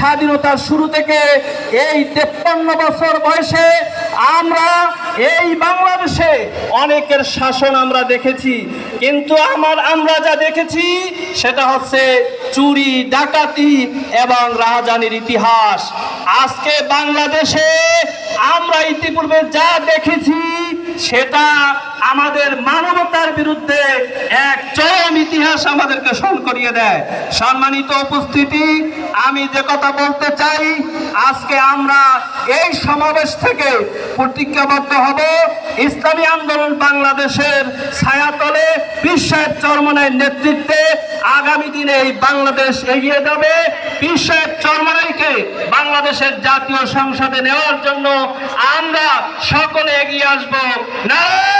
স্বাধীনতার শুরু থেকে এই তেপ্পান্ন বছর বয়সে আমরা এই বাংলাদেশে অনেকের শাসন আমরা দেখেছি। কিন্তু আমার আমরা যা দেখেছি, সেটা হচ্ছে চুরি, ডাকাতি এবং রাজানির ইতিহাস। আজকে বাংলাদেশে আমরা ইতিপূর্বে যা দেখেছি, সেটা আমাদের মানবতার বিরুদ্ধে ইতিহাস আমাদেরকে স্মরণ করিয়ে দেয়। সম্মানিত উপস্থিতি, আমি যে কথা বলতে চাই, আজকে আমরা এই সমাবেশ থেকে প্রতিজ্ঞাবদ্ধ হব। ইসলামী আন্দোলন বাংলাদেশের ছায়াতলে বিশ্বের চরমনের নেতৃত্বে আগামী দিনে এই বাংলাদেশ এগিয়ে যাবে। বিশ্বের চরমনাইকে বাংলাদেশের জাতীয় সংসদে নেওয়ার জন্য আমরা সকলে এগিয়ে আসব। নারায়ণ!